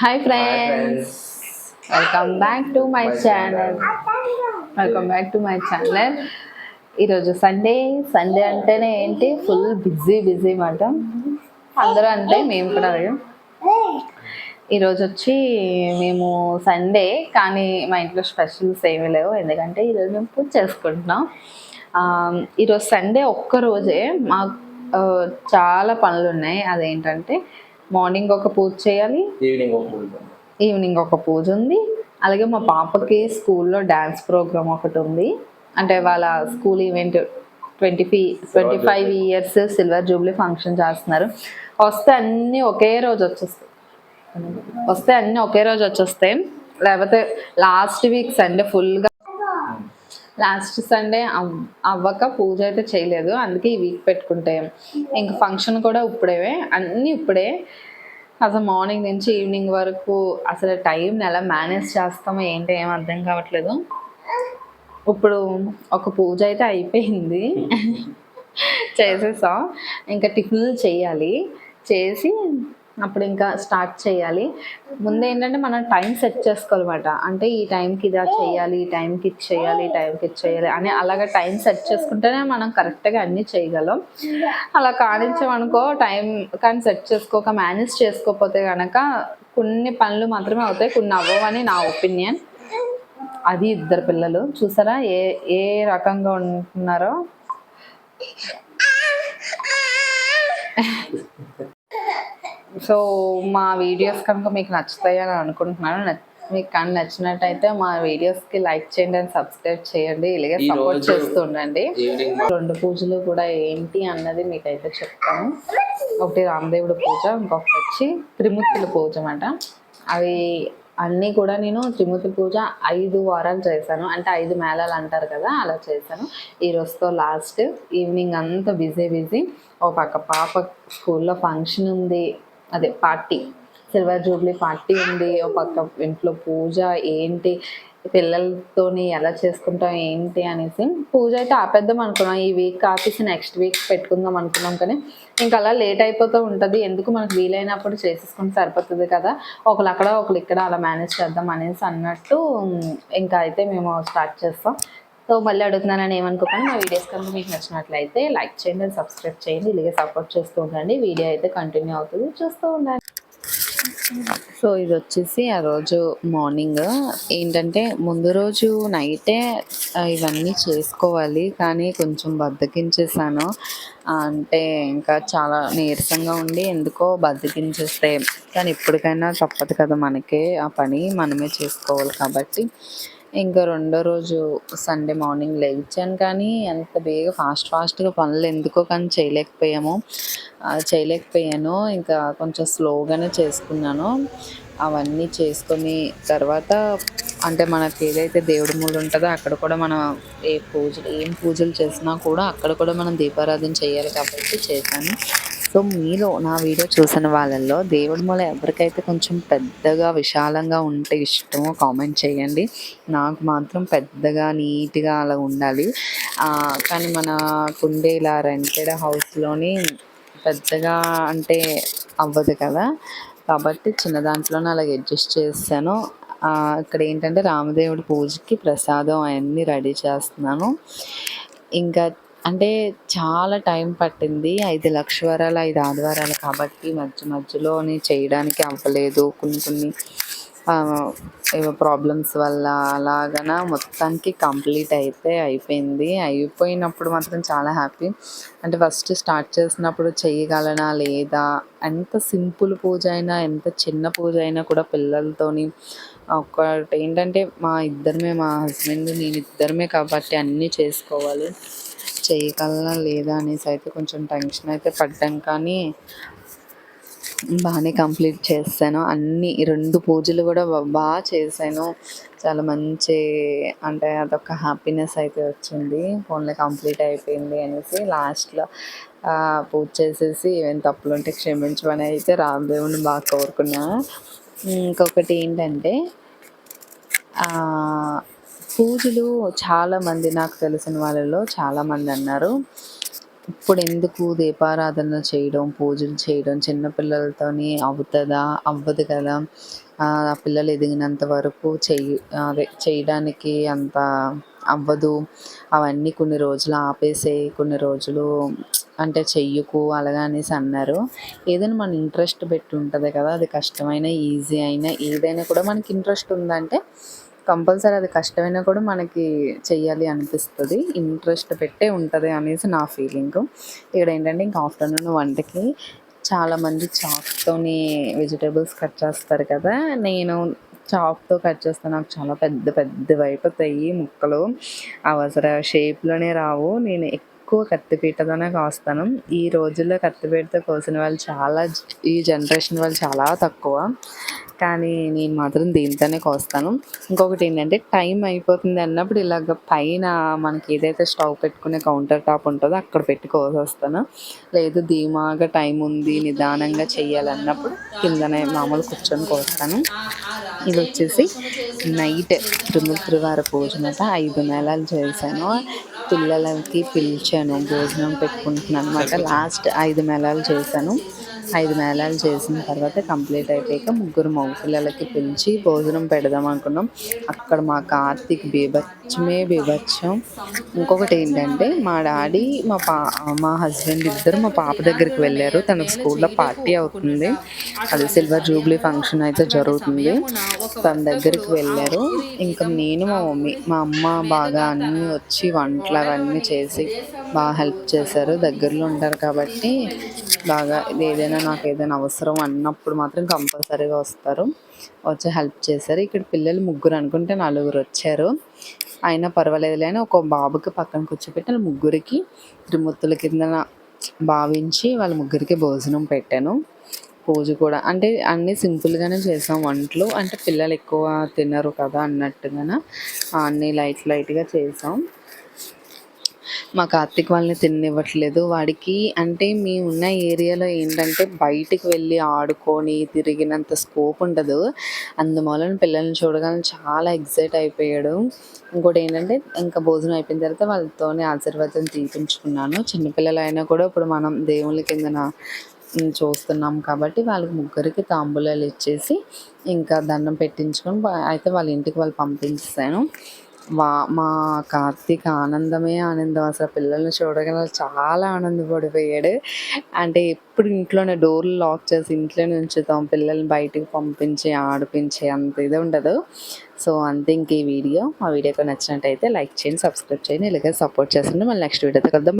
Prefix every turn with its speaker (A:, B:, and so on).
A: Hi friends welcome back to my channel welcome back to my channel ఈరోజు Sunday Sunday అంటేనే ఏంటి? Full busy busy మాట అందరూ అంతే మేము కూడా ఈరోజు వచ్చి మేము సండే కానీ మా ఇంట్లో స్పెషల్స్ ఏమీ లేవు. ఎందుకంటే ఈరోజు మేము పూజ చేసుకుంటున్నాం. ఈరోజు సండే ఒక్క రోజే మాకు చాలా పనులు ఉన్నాయి. అదేంటంటే మార్నింగ్ ఒక పూజ చేయాలి.
B: ఈవినింగ్ ఒక పూజ
A: ఈవినింగ్ ఒక పూజ ఉంది. అలాగే మా పాపకి స్కూల్లో డ్యాన్స్ ప్రోగ్రామ్ ఒకటి ఉంది. అంటే వాళ్ళ school event twenty fee twenty five years silver jubilee function చేస్తున్నారు. వస్తే అన్నీ ఒకే రోజు వచ్చేస్తాయి. వస్తే అన్నీ ఒకే రోజు వచ్చేస్తాయి. లేకపోతే లాస్ట్ వీక్ సండే ఫుల్గా లాస్ట్ సండే అవ్వక పూజ అయితే చేయలేదు. అందుకే ఈ వీక్ పెట్టుకుంటే. ఇంక ఫంక్షన్ కూడా ఇప్పుడే అన్నీ ఇప్పుడే. అసలు మార్నింగ్ నుంచి ఈవినింగ్ వరకు అసలు టైంని ఎలా మేనేజ్ చేస్తామో ఏంటో ఏం అర్థం కావట్లేదు. ఇప్పుడు ఒక పూజ అయితే అయిపోయింది. చేసేసాం. ఇంకా టిఫిన్లు చేయాలి. చేసి అప్పుడు ఇంకా స్టార్ట్ చేయాలి. ముందు ఏంటంటే మనం టైం సెట్ చేసుకోవాలన్నమాట. అంటే ఈ టైంకి ఇలా చేయాలి ఈ టైంకి ఇది చేయాలి ఈ టైంకి ఇది చేయాలి అని అలాగ టైం సెట్ చేసుకుంటేనే మనం కరెక్ట్గా అన్నీ చేయగలం. అలా కానించామనుకో టైం కానీ సెట్ చేసుకోక మేనేజ్ చేసుకోకపోతే కనుక కొన్ని పనులు మాత్రమే అవుతాయి. కొన్ని అవ్వవని నా ఒపీనియన్. అది ఇద్దరు పిల్లలు. చూసారా? ఏ ఏ రకంగా ఉంటున్నారో? సో మా వీడియోస్ కనుక మీకు నచ్చుతాయని అనుకుంటున్నాను. మీకు కానీ నచ్చినట్టయితే మా వీడియోస్కి లైక్ చేయండి అండ్ సబ్స్క్రైబ్ చేయండి. ఇలాగే సపోర్ట్
B: రోజు-
A: చేస్తూ ఉండండి
B: ఈవినింగ్
A: రెండు పూజలు కూడా ఏంటి అన్నది మీకైతే చెప్తాను. ఒకటి రామదేవుడి పూజ ఇంకొకటి వచ్చి త్రిమూర్తుల పూజ అన్నమాట. అవి అన్నీ కూడా నేను త్రిమూర్తి పూజ ఐదు వారాలు చేశాను. అంటే ఐదు మేళాలు అంటారు కదా అలా చేశాను. ఈ రోజుతో లాస్ట్. ఈవినింగ్ అంతా బిజీ బిజీ. ఒక పక్క పాప స్కూల్లో ఫంక్షన్ ఉంది. అదే పార్టీ. సిల్వర్ జూబ్లీ పార్టీ ఉంది ఒక పక్క ఇంట్లో పూజ ఏంటి పిల్లలతోని ఎలా చేసుకుంటాం ఏంటి అనేసి. పూజ అయితే ఆపేద్దాం అనుకున్నాం ఈ వీక్ ఆపేసి నెక్స్ట్ వీక్ పెట్టుకుందాం అనుకున్నాం కానీ ఇంకా అలా లేట్ అయిపోతూ ఉంటుంది. ఎందుకు మనకు వీలైనప్పుడు చేసేసుకుంటే సరిపోతుంది కదా. ఒకళ్ళు అక్కడ ఒకళ్ళు ఇక్కడ అలా మేనేజ్ చేద్దాం అనేసి అన్నట్టు ఇంకా అయితే మేము స్టార్ట్ చేస్తాం. సో మళ్ళీ అడుగుతున్నానని ఏమనుకోకండి. మా వీడియోస్ కనుక మీకు నచ్చినట్లయితే లైక్ చేయండి సబ్స్క్రైబ్ చేయండి. ఇలాగే సపోర్ట్ చేస్తూ ఉండండి. వీడియో అయితే కంటిన్యూ అవుతుంది. చూస్తూ ఉండండి. సో ఇది వచ్చేసి ఆ రోజు మార్నింగ్ ఏంటంటే ముందు రోజు నైటే ఇవన్నీ చేసుకోవాలి. కానీ కొంచెం బద్దకించేసాను. అంటే ఇంకా చాలా నీరసంగా ఉండి ఎందుకో బద్దకించేస్తే. కానీ ఎప్పటికైనా తప్పదు కదా మనకే ఆ పని. మనమే చేసుకోవాలి కాబట్టి. ఇంకా రెండో రోజు సండే మార్నింగ్ లేచాను కానీ అంత బేగా ఫాస్ట్ ఫాస్ట్గా పనులు ఎందుకో కానీ చేయలేకపోయాము. చేయలేకపోయాను. ఇంకా కొంచెం స్లోగానే చేసుకున్నాను. అవన్నీ చేసుకొని తర్వాత అంటే మనకి ఏదైతే దేవుడి మూడు ఉంటుందో అక్కడ కూడా మనం ఏ పూజలు ఏం పూజలు చేసినా కూడా అక్కడ కూడా మనం దీపారాధన చేయాలి కాబట్టి చేశాను. సో మీలో నా వీడియో చూసిన వాళ్ళల్లో దేవుడి మూల ఎవరికైతే కొంచెం పెద్దగా విశాలంగా ఉంటే ఇష్టమో కామెంట్ చేయండి. నాకు మాత్రం పెద్దగా నీట్గా అలా ఉండాలి. కానీ కానీ మనకుండే ఇలా రెంటెడ్ హౌస్లోని పెద్దగా అంటే అవ్వదు కదా. కాబట్టి చిన్న దాంట్లోనే అలాగ అడ్జస్ట్ చేస్తాను. ఇక్కడ ఏంటంటే రామదేవుడి పూజకి ప్రసాదం అవన్నీ రెడీ చేస్తున్నాను. ఇంకా అంటే చాలా టైం పట్టింది. ఐదు లక్ష వారాలు ఐదు ఆదివారాలు కాబట్టి మధ్య మధ్యలోని చేయడానికి అవ్వలేదు. కొన్ని కొన్ని ఏవో ప్రాబ్లమ్స్ వల్ల అలాగన మొత్తానికి కంప్లీట్ అయితే అయిపోయింది. అయిపోయినప్పుడు మాత్రం చాలా హ్యాపీ. అంటే ఫస్ట్ స్టార్ట్ చేసినప్పుడు చేయగలనా లేదా ఎంత సింపుల్ పూజ అయినా ఎంత చిన్న పూజ అయినా కూడా పిల్లలతోని ఒకటి ఏంటంటే మా ఇద్దరమే మా హస్బెండ్ నేను ఇద్దరమే కాబట్టి అన్నీ చేసుకోవాలి. చేయగలనా లేదా అనేసి అయితే కొంచెం టెన్షన్ అయితే పడ్డాను కానీ బాగానే కంప్లీట్ చేశాను. అన్ని రెండు పూజలు కూడా బాగా చేశాను. చాలా మంచి అంటే అదొక హ్యాపీనెస్ అయితే వచ్చింది. ఫోన్లో కంప్లీట్ అయిపోయింది అనేసి లాస్ట్లో పూజ చేసేసి ఏమైనా తప్పులు ఉంటే క్షమించమని అయితే రామదేవుని బాగా కోరుకున్నా. ఇంకొకటి ఏంటంటే పూజలు చాలామంది నాకు తెలిసిన వాళ్ళలో చాలామంది అన్నారు. ఇప్పుడు ఎందుకు దీపారాధన చేయడం పూజలు చేయడం? చిన్నపిల్లలతోని అవుతుందా? అవ్వదు కదా. ఆ పిల్లలు ఎదిగినంత వరకు చెయ్యి అదే చేయడానికి అంత అవ్వదు. అవన్నీ కొన్ని రోజులు ఆపేసే కొన్ని రోజులు అంటే చెయ్యకు అలాగా అనేసి అన్నారు. ఏదైనా మన ఇంట్రెస్ట్ పెట్టి ఉంటుంది కదా అది కష్టమైన ఈజీ అయినా ఏదైనా కూడా మనకి ఇంట్రెస్ట్ ఉందంటే కంపల్సరీ అది కష్టమైనా కూడా మనకి చెయ్యాలి అనిపిస్తుంది. ఇంట్రెస్ట్ పెట్టే ఉంటుంది అనేసి నా ఫీలింగ్. ఇక్కడ ఏంటంటే ఇంకా ఆఫ్టర్నూన్ వంటకి చాలామంది చాక్తోని వెజిటేబుల్స్ కట్ చేస్తారు కదా. నేను చాక్తో కట్ చేస్తే నాకు చాలా పెద్ద పెద్దవి అయిపోతాయి ముక్కలు అవసర షేప్లోనే రావు. నేను ఎక్కువ కత్తిపీటతోనే కోస్తాను. ఈ రోజుల్లో కత్తిపీటతో కోసిన వాళ్ళు చాలా ఈ జనరేషన్ వాళ్ళు చాలా తక్కువ. కానీ నేను మాత్రం దీంతోనే కోస్తాను. ఇంకొకటి ఏంటంటే టైం అయిపోతుంది అన్నప్పుడు ఇలాగ పైన మనకి ఏదైతే స్టవ్ పెట్టుకునే కౌంటర్ టాప్ ఉంటుందో అక్కడ పెట్టి కోసేస్తాను లేదు ధీమాగా టైం ఉంది నిదానంగా చేయాలన్నప్పుడు కిందనే మామూలు కూర్చొని కోస్తాను. ఇది వచ్చేసి నైట్ త్రిముత్రివార పూజ ఐదు నెలలు చేశాను. పిల్లలకి పిలిచాను భోజనం పెట్టుకుంటున్నాను అనమాట లాస్ట్ ఐదు నెలలు చేశాను. ఐదు మేళాలు చేసిన తర్వాత కంప్లీట్ అయిపోయాక ముగ్గురు మగ పిల్లలకి పిలిచి భోజనం పెడదాం అనుకున్నాం. అక్కడ మా కార్తీక్ బీభత్సమే బీభత్సం. ఇంకొకటి ఏంటంటే మా డాడీ మా పా మా హస్బెండ్ ఇద్దరు మా పాప దగ్గరికి వెళ్ళారు. తనకు స్కూల్లో పార్టీ అవుతుంది. అది సిల్వర్ జూబ్లీ ఫంక్షన్ అయితే జరుగుతుంది. తన దగ్గరికి వెళ్ళారు. ఇంకా నేను మా మమ్మీ మా అమ్మ బాగా అన్నీ వచ్చి వంటలు అవన్నీ చేసి బాగా హెల్ప్ చేశారు. దగ్గరలో ఉంటారు కాబట్టి బాగా ఇది ఏదైనా నాకు ఏదైనా అవసరం అన్నప్పుడు మాత్రం కంపల్సరీగా వస్తారు. వచ్చి హెల్ప్ చేశారు. ఇక్కడ పిల్లలు ముగ్గురు అనుకుంటే నలుగురు వచ్చారు. అయినా పర్వాలేదులే లేని ఒక బాబుకి పక్కన కూర్చోపెట్టి వాళ్ళ ముగ్గురికి త్రిమూర్తుల కింద భావించి వాళ్ళ ముగ్గురికి భోజనం పెట్టాను. పూజ కూడా అంటే అన్నీ సింపుల్గానే చేసాం వంటలు. అంటే పిల్లలు ఎక్కువ తినరు కదా అన్నట్టుగా అన్నీ లైట్ లైట్గా చేసాం. మా కార్తిక్ వాళ్ళని తిన్నివ్వట్లేదు. వాడికి అంటే మేము ఉన్న ఏరియాలో ఏంటంటే బయటికి వెళ్ళి ఆడుకొని తిరిగినంత స్కోప్ ఉండదు. అందువలన పిల్లల్ని చూడగానే చాలా ఎగ్జైట్ అయిపోయాడు. ఇంకోటి ఏంటంటే ఇంకా భోజనం అయిపోయిన తర్వాత వాళ్ళతోనే ఆశీర్వాదం తీపించుకున్నాను. చిన్నపిల్లలు అయినా కూడా ఇప్పుడు మనం దేవుళ్ళ కిందన చూస్తున్నాం కాబట్టి వాళ్ళకి ముగ్గురికి తాంబూలాలు ఇచ్చేసి ఇంకా దండం పెట్టించుకొని అయితే వాళ్ళ ఇంటికి వాళ్ళు పంపించేసాను వా మా కార్తీక్ ఆనందమే ఆనందం. అసలు పిల్లల్ని చూడగానే చాలా ఆనందపడిపోయాడు. అంటే ఎప్పుడు ఇంట్లోనే డోర్లు లాక్ చేసి ఇంట్లోనే ఉంచుతాం. పిల్లల్ని బయటికి పంపించి ఆడిపించి అంత ఇది ఉండదు. సో అంతే ఇంక ఈ వీడియో. మా వీడియోకి నచ్చినట్టయితే లైక్ చేయండి సబ్స్క్రైబ్ చేయండి ఇలాగే సపోర్ట్ చేస్తుంటే మళ్ళీ నెక్స్ట్ వీడియోతో కలుద్దాం.